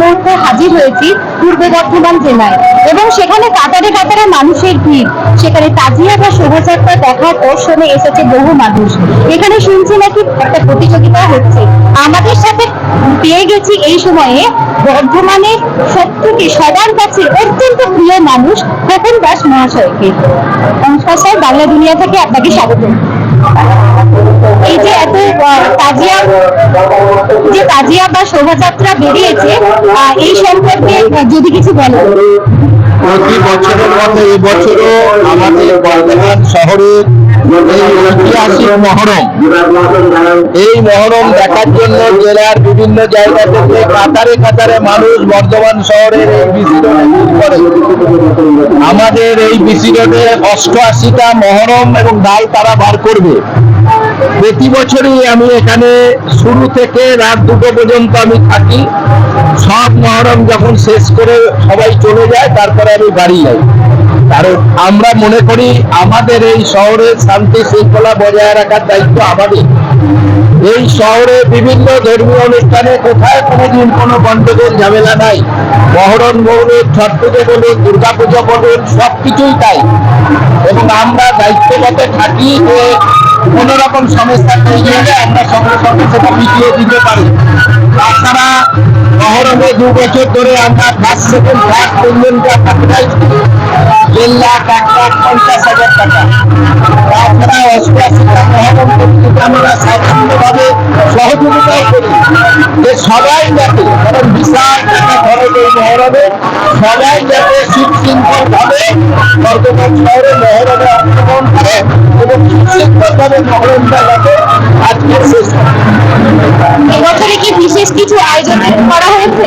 মুহূর্তে হাজির হয়েছি পূর্ব বর্ধমান জেলায় এবং সেখানে কাতারে কাতারে মানুষের ভিড়। সেখানে তাজিয়া বা শোভাযাত্রা দেখার দর্শনে এসেছে বহু মানুষ। এখানে শুনছি নাকি একটা প্রতিযোগিতা হচ্ছে। আমাদের সাথে পেয়ে গেছি এই সময়ে বর্ধমানের সব থেকে সবার কাছে অত্যন্ত প্রিয় মানুষ খোকন দাস মহাশয়কে। নমস্কার স্যার, বাংলা দুনিয়া থেকে আপনাকে স্বাগত। এই যে এত তাজিয়া যে তাজিয়া বা শোভাযাত্রা বেরিয়েছে এই সম্পর্কে যদি কিছু বলেন প্রতি বছরের মতো এই বছরও আমাদের বর্ধমান শহরের এই ঐতিহাসিক মহরম। এই মহরম দেখার জন্য জেলার বিভিন্ন জায়গা থেকে কাতারে কাতারে মানুষ বর্ধমান শহরের এই বিসি করে। আমাদের এই বিসি অষ্টআশিটা মহরম এবং ডাল তারা বার করবে। প্রতি বছরই আমি এখানে শুরু থেকে রাত দুটো পর্যন্ত আমি থাকি। সব মহরম যখন শেষ করে সবাই চলে যায়, তারপরে আমি বাড়ি যাই। কারণ আমরা মনে করি আমাদের এই শহরের শান্তি শৃঙ্খলা বজায় রাখার দায়িত্ব আমাদের। এই শহরে বিভিন্ন ধর্মীয় অনুষ্ঠানে কোথায় কোনোদিন কোনো গন্ডগোল ঝামেলা নাই। মহরম বলুন ছট পুজো বলুন, দুর্গা পুজো বলুন সব কিছুই তাই। এবং আমরা দায়িত্বগত থাকি যে কোন রকম সমস্যা তৈরি হলে আমরা সঙ্গে সঙ্গে সেটা মিটিয়ে দিতে পারি। তাছাড়া মহরমে দু বছর ধরে আমরা ফার্স্ট সেকেন্ড তিনজনকে লাখ লাখ, পঞ্চাশ হাজার টাকা। তাছাড়া সবাই যাতে বিশাল সবাই যাতে কি বিশেষ কিছু আয়োজন করা হয়েছে?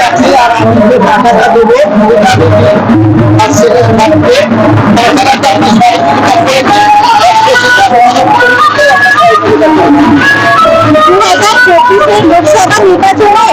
যাচ্ছে আর লোকসভা নির্বাচনে